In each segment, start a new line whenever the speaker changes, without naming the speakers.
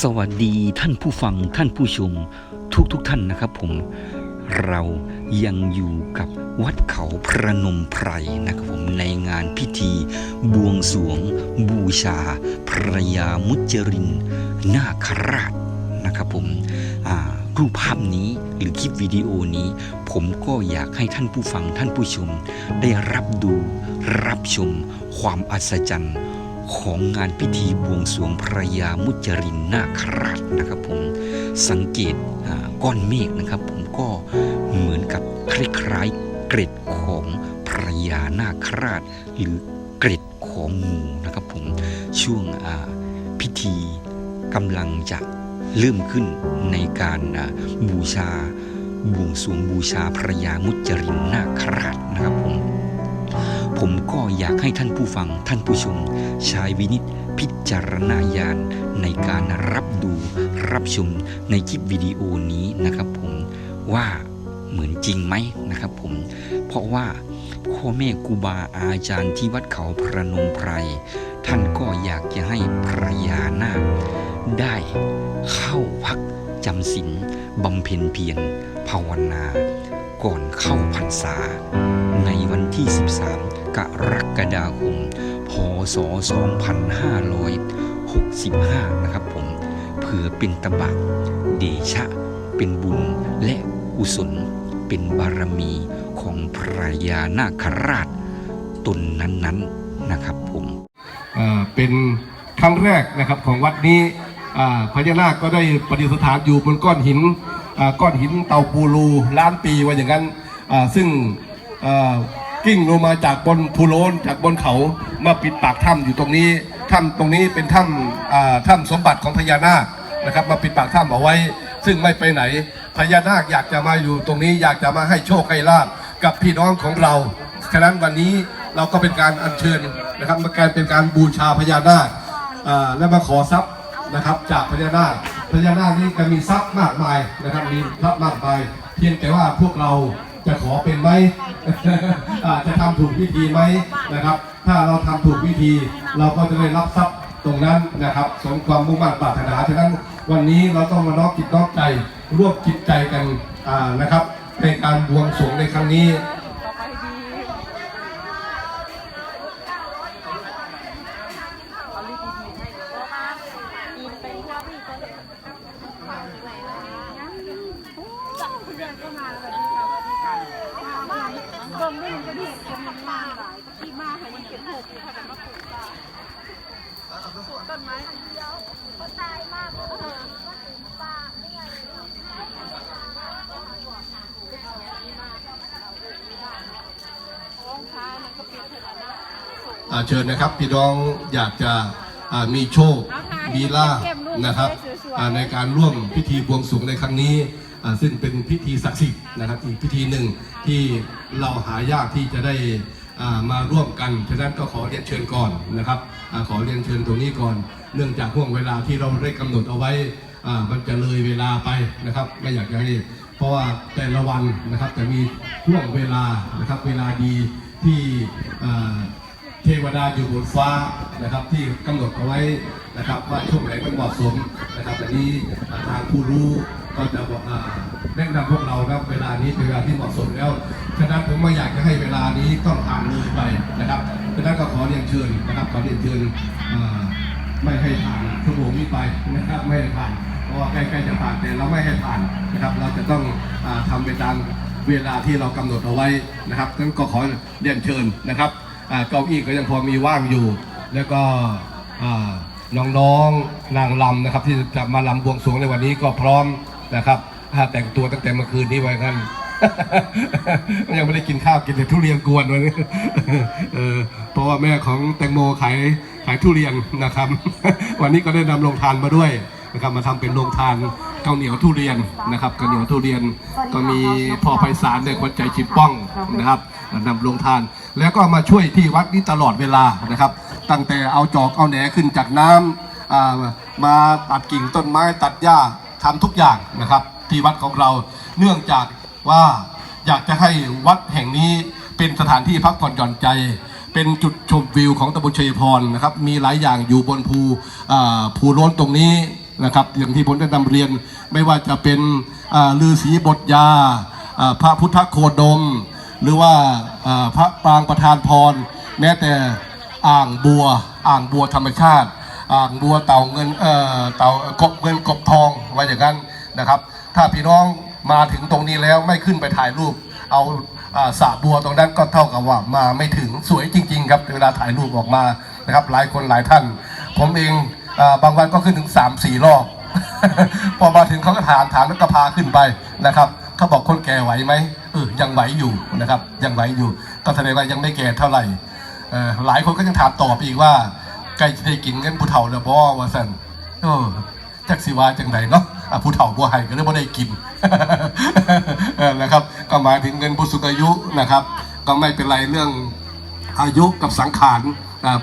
สวัสดีท่านผู้ฟังท่านผู้ชม ทุกทุกท่านนะครับผมเรายังอยู่กับวัดเขาพระนมไพรนะครับผมในงานพิธี บวงสรวง บูชา พระยามุจริน นาคราชนะครับผมรูปภาพนี้หรือคลิปวิดีโอนี้ ผมก็อยากให้ท่านผู้ฟังท่านผู้ชม ได้รับดูรับชมความอัศจรรย์ ของงานพิธีบวงสวงพระยามุจรินนาคราชนะครับผมสังเกตก้อนเมฆนะครับ ผมก็เหมือนกับคล้ายๆเกร็ดของพระยานาคราช หรือเกร็ดของงูนะครับผมช่วงพิธีกำลังจะเริ่มขึ้นในการบูชาบวงสวงบูชาพระยามุจรินนาคราชนะครับผม ผมก็อยากให้ท่านผู้ฟังท่านผู้ชมใช้วินิจพิจารณาญาณในการรับดูรับชมในคลิปวิดีโอนี้นะครับผมว่าเหมือนจริงไหมนะครับผม เพราะว่าพ่อแม่ครูบาอาจารย์ที่วัดเขาพระนมไพร ท่านก็อยากจะให้พระยานาคได้เข้าพักจำศีลบำเพ็ญเพียรภาวนา ก่อนเข้าพรรษา ในวันที่ 13 กรกฎาคม พศ 2565 นะครับผมเพื่อเป็นตบะเดชะ เป็นบุญและกุศล เป็นบารมีของพระยานาคราชตนนั้นๆนะครับผม
เป็นครั้งแรกนะครับของวัดนี้พญานาคก็ได้ประดิษฐานอยู่บนก้อนหินก้อนหินเตาปูรูล้านปีว่าอย่างนั้นซึ่ง กิ้งลงมาจากบนภูโลนจากบนเขามาปิดปากถ้ำอยู่ตรงนี้ถ้ำตรงนี้เป็นถ้ำอ่าถ้ำสมบัติของพญานาคนะครับ มาปิดปากถ้ำเอาไว้ ซึ่งไม่ไปไหนพญานาคอยากจะมาอยู่ตรงนี้อยากจะมาให้โชคให้ลาบกับพี่น้องของเราฉะนั้นวันนี้เราก็เป็นการอัญเชิญนะครับมาการเป็นการบูชาพญานาคอ่าและมาขอทรัพย์นะครับ จากพญานาคพญานาคนี่ก็มีทรัพย์มากมายนะครับมีทรัพย์มากมาย เพียงแต่ว่าพวกเรา จะขอเป็นไหมอ่าจะทำถูกวิธีไหมนะครับ ถ้าเราทำถูกวิธี เราก็จะได้รับทรัพย์ตรงนั้นนะครับ สมความมุ่งมั่นปรารถนาฉะนั้นวันนี้เราต้องมาน้อมจิตน้อมใจร่วมจิตใจกันอ่านะครับ ในการบวงสรวงในครั้งนี้
ต้นนี่มันจะดูดคนมันมาหลายที่มาให้มันเป็นหกค่ะแต่มาปลูกป่าปลูกต้นไม้เดียวเขาตายมากเลยก็ถึงป่าไม่ไงท้องพันก็เป็นเถอะนะ
อ่าเชิญนะครับพี่น้องอยากจะมีโชคมีลานะครับในการร่วมพิธีบวงสรวงในครั้งนี้ ซึ่งเป็นพิธีศักดิ์สิทธิ์นะครับอีกพิธีหนึ่งที่เราหายากที่จะได้มาร่วมกัน ฉะนั้นก็ขอเรียนเชิญก่อนนะครับอขอเรียนเชิญตรงนี้ก่อน เนื่องจากห่วงเวลาที่เราได้กำหนดเอาไว้มันจะเลยเวลาไปนะครับ ไม่อยากจะให้เพราะว่าแต่ละวันนะครับจะมีห่วงเวลานะครับ เวลาดีที่เทวดาอยู่บนฟ้านะครับที่กำหนดเอาไว้นะครับว่าช่วงไหนมันเหมาะสมนะครับแต่นี้ทางผู้รู้ ก็จะบอกแนะนำพวกเราครับเวลานี้เป็นเวลาที่เหมาะสมแล้วฉะนั้นผมไม่อยากจะให้เวลานี้ต้องผ่านเลยไปนะครับฉะนั้นก็ขอเรียนเชิญนะครับขอเรียนเชิญไม่ให้ผ่านชั่วโมงนี้ไปนะครับไม่ให้ผ่านเพราะว่าใกล้ๆจะผ่านแต่เราไม่ให้ผ่านนะครับ เราจะต้องอาทำไปตามเวลาที่เรากำหนดเอาไว้นะครับงั้นก็ขอเรียนเชิญนะครับเก้าอี้ก็ยังพอมีว่างอยู่ แล้วก็อ่าน้องๆนางลำนะครับที่จะมาลำบวงสรวงในวันนี้ก็พร้อม นะครับถ้าแต่งตัวตั้งแต่เมื่อคืนนี้ไว้กันยังไม่ได้กินข้าวกินแต่ทุเรียนกวนวันนี้เพราะว่าแม่ของแตงโมขายขายทุเรียนนะครับ วันนี้ก็ได้นำโรงทานมาด้วยนะครับมาทำเป็นโรงทานข้าวเหนียวทุเรียนนะครับข้าวเหนียวทุเรียนก็มีพ่อไพศาลในคนใจชิบป้องนะครับนำโรงทาน แล้วก็มาช่วยที่วัดนี้ตลอดเวลานะครับ ตั้งแต่เอาจอกเอาแหนขึ้นจากน้ำอ่ามาตัดกิ่งต้นไม้ตัดหญ้า ทำทุกอย่างนะครับ ที่วัดของเราเนื่องจากว่าอยากจะให้วัดแห่งนี้เป็นสถานที่พักผ่อนหย่อนใจ เป็นจุดชมวิวของตำบลชัยพรนะครับ มีหลายอย่างอยู่บนภูอ่าภูโล้นตรงนี้นะครับ อย่างที่ผมได้นำเรียนไม่ว่าจะเป็นอ่าฤาษีบทยาอ่าพระพุทธโคดม หรือว่าอ่าพระปรางประธานพร แม้แต่อ่างบัว อ่างบัวธรรมชาติ อ่างบัวเต่าเงินเอ่อเต่ากบเงินกบทองไว้อย่างนั้นนะครับ ถ้าพี่น้องมาถึงตรงนี้แล้วไม่ขึ้นไปถ่ายรูป เอาสระบัวตรงนั้นก็เท่ากับว่ามาไม่ถึงสวยจริง ๆ ครับเวลาถ่ายรูปออกมานะครับ หลายคนหลายท่าน ผมเองอบางวันก็ขึ้นถึง 3 4 รอบ พอมาถึงเขาก็ถามถามแล้วก็พาขึ้นไปนะครับเขาบอกคนแก่ไหวไหมเออยังไหวอยู่นะครับ ยังไหวอยู่ก็แสดงว่ายังไม่แก่เท่าไหร่หลายคนก็ยังถามต่อไปอีกว่า ใกล้จะได้กินเงินผู้เฒ่าแล้วบ่ว่าสันเออจักสิว่าจังไดเนาะอะผู้เฒ่าบ่ให้ก็เลยบ่ได้กินนะครับ ก็หมายถึงเงินผู้สูงอายุนะครับ ก็ไม่เป็นไรเรื่องอายุกับสังขาร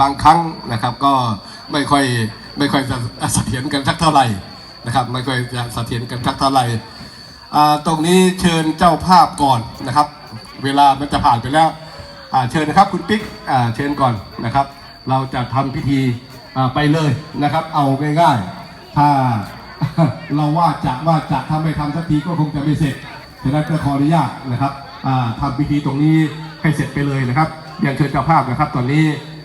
บางครั้งนะครับ ก็ไม่ค่อยไม่ค่อยจะเสถียรกันสักเท่าไหร่นะครับ ไม่ค่อยจะเสถียรกันสักเท่าไหร่ตรงนี้เชิญเจ้าภาพก่อนนะครับ เวลามันจะผ่านไปแล้วเชิญนะครับคุณปิ๊กเชิญก่อนนะครับ เราจะทำพิธีไปเลยนะครับ เอาง่ายๆ ถ้าเราว่าจะว่าจะถ้าไม่ทำสักทีก็คงจะไม่เสร็จฉะนั้นก็ขออนุญาตนะครับอ่าทำพิธีตรงนี้ให้เสร็จไปเลยนะครับเรียนเชิญเจ้าภาพนะครับ ตอนนี้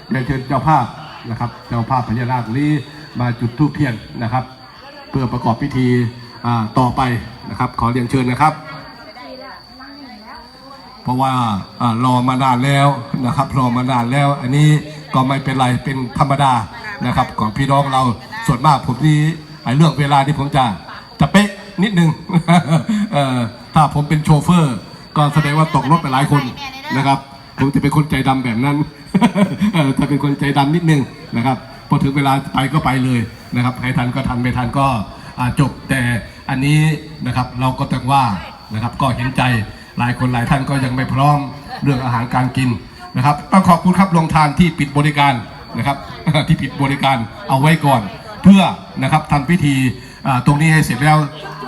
เรียนเชิญเจ้าภาพนะครับ เจ้าภาพพญานาคนี้มาจุดธูปเทียนนะครับ เพื่อประกอบพิธีต่อไปนะครับ ขอเรียนเชิญนะครับเพราะว่าอารอมานานแล้วนะครับรอมานานแล้ว อันนี้ ก็ไม่เป็นไรเป็นธรรมดานะครับ ของพี่น้องเราส่วนมากผมนี่ไอ้เรื่องเวลาที่ผมจะจะเป๊ะนิดนึงเอ่อถ้าผมเป็นโชเฟอร์ ก็แสดงว่าตกรถไปหลายคนนะครับ ผมจะเป็นคนใจดำแบบนั้นเอ่อจะเป็นคนใจดำนิดนึงนะครับพอถึงเวลาไปก็ไปเลยนะครับใครทันก็ทันไม่ทันก็จบแต่อันนี้นะครับเราก็ต้องว่านะครับก็เห็นใจหลายคนหลายท่านก็ยังไม่พร้อมเรื่องอาหารการกิน นะครับต้องขอบคุณครับโรงทานที่ปิดบริการนะครับที่ปิดบริการเอาไว้ก่อน เพื่อนะครับทำพิธีตรงนี้ให้เสร็จแล้ว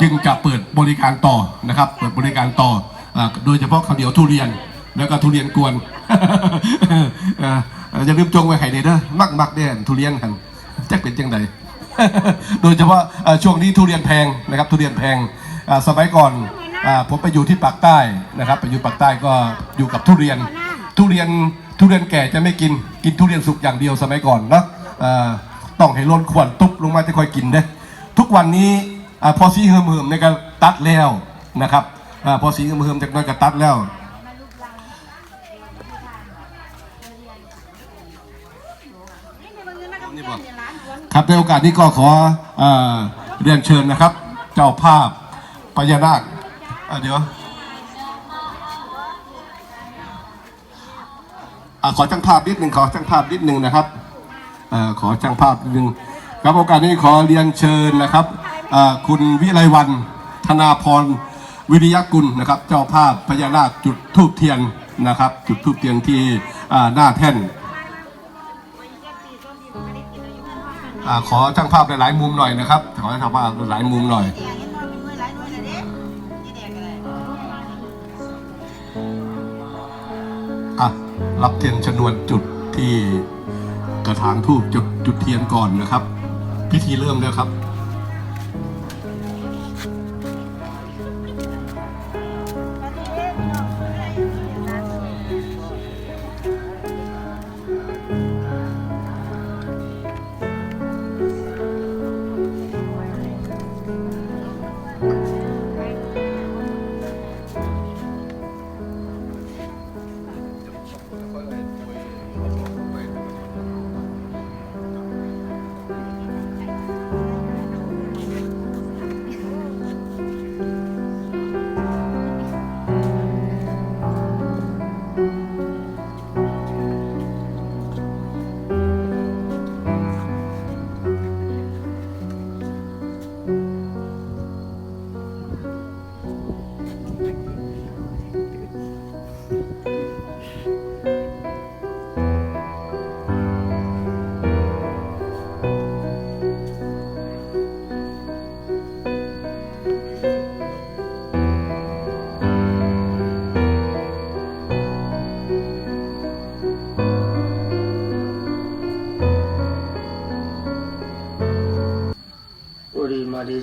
จึงจะเปิดบริการต่อนะครับ เปิดบริการต่ออโดยเฉพาะข้าวเหนียวทุเรียนแล้วก็ทุเรียนกวนเอ่ออย่าลืมจงไว้ไข่เด้อมักมักเด้อทุเรียนกันแจะเป็นจังใดโดยเฉพาะช่วงนี้ทุเรียนแพงนะครับ ทุเรียนแพงอ่าสมัยก่อนผมไปอยู่ที่ปากใต้นะครับ ไปอยู่ปากใต้ก็อยู่กับทุเรียน ทุเรียนทุเรียนแก่จะไม่กินกินทุเรียนสุกอย่างเดียวสมัยก่อนเนาะต้องให้ล้นขวดตุ๊บลงมาจะค่อยกินเด้ทุกวันนี้พอสีเหิมๆในการตัดแล้วนะครับอพอสีเหิมๆจากนั้นก็ตัดแล้วครับในโอกาสนี้ก็ขอเอ่อเรียนเชิญนะครับ เจ้าภาพพญานาคเดี๋ยว ขอช่างภาพนิดหนึ่งขอช่างภาพนิดหนึ่งนะครับอขอช่างภาพนิดหนึ่งครับโอกาสนี้ขอเรียนเชิญนะครับคุณวิไลวันธนาพรวิริยกุลนะครับ เจ้าภาพพญานาคจุดทูบเทียนนะครับ จุดทูบเทียนที่หน้าแท่นอขอช่างภาพหลายๆมุมหน่อยนะครับขอช่างภาพหลายๆมุมหน่อย รับเทียนชนวนจุดที่กระถางทูบจุดจุดเทียนก่อนนะครับ พิธีเริ่มแล้วครับ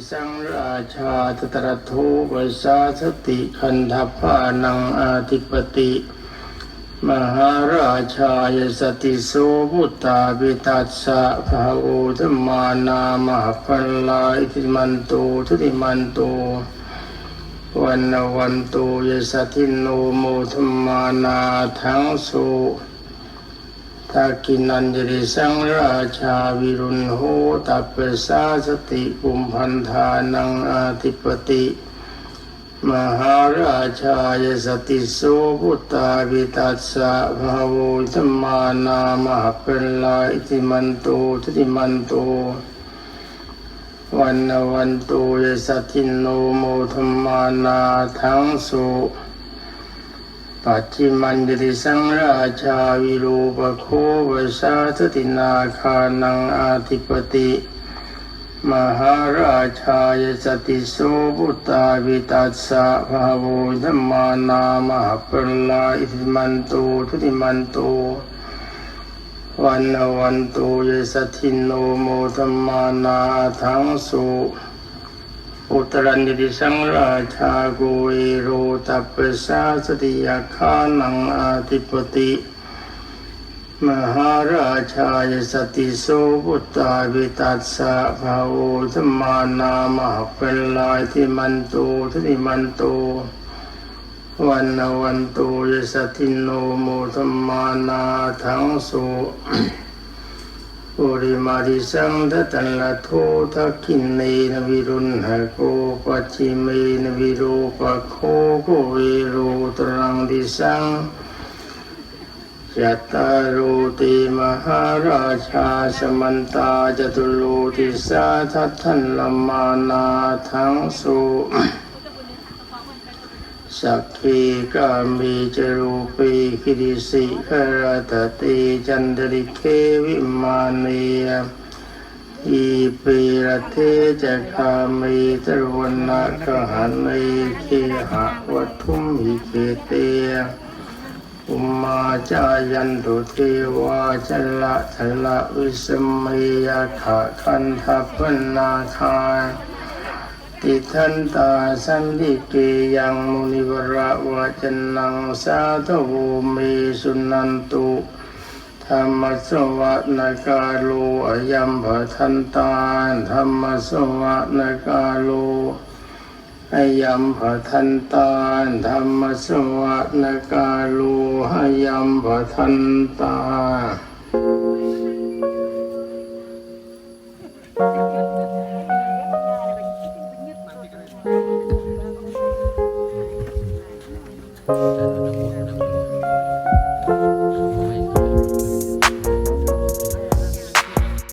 สังราชาตตระโทวสาสติคันธพานังอาทิปติ มหาราชายสติโสพุตตาปิตัสสะภาโอธมมานามหาพันลาอิติมันโตทุติมันโตวันนวันโตยสตินโนโมธมมานาทังสุ ทากินันจริสังราชาวิรุณโหตัปเปสาสติปุมพันธานังอาทิปติ มหาราชายสติโสพุตตาวิตัสสะภาโวธมมานามหาเป็นลาอิติมันโตทุติมันโตวันนวันโตยสตินโนโมธมมานาทังสุ ปัจจิมันติสังราชาวิรูปโควสาสตินาคานังอาทิปติ มหาราชายสติโสพุตตาวิตัสสะภาโวธมมานามหาปลาอิติมันโตทุติมันโตวันนวันโตยสทินโนโมธมานาทังสุ อุตรันติสังราชาโกเอโรตัปเปสาสติยาคานังอาทิปติมหาราชายสติโสพุตตาวิตัสสะภาโวธมมานามหาเป็นลายที่มันโตทุติมันโตวันวันโตยสตินโนโมธมมานาทังสุ ปุริมาริสังทตันละโททักขินเนนวิรุณหโกปัจจิเมนวิโรูปโคโกเวโรตรังดิสังยัตตารุติมหาราชาสมันตาจตุลูติสาทัตทันลมานาทังสุ สักขีกามีจรูปีคิริสิขราตติจันดริเควิมานียอีปีระเทจะคามีตรวนนาคหันในเคหะวัทุมหิเคเตอุมมาจายันตุเทวาชละชละวิสมัยาขะคันทัพพนาคา ติทันตาสันติเกยังมุนิวระวะจนังสาธโวเมสุนันตุธรรมสวะนกาโลอยัมภทันตาธรรมสวะนกาโลอายัมภทันตาธรรมสวะนกาลูหายัมภทันตา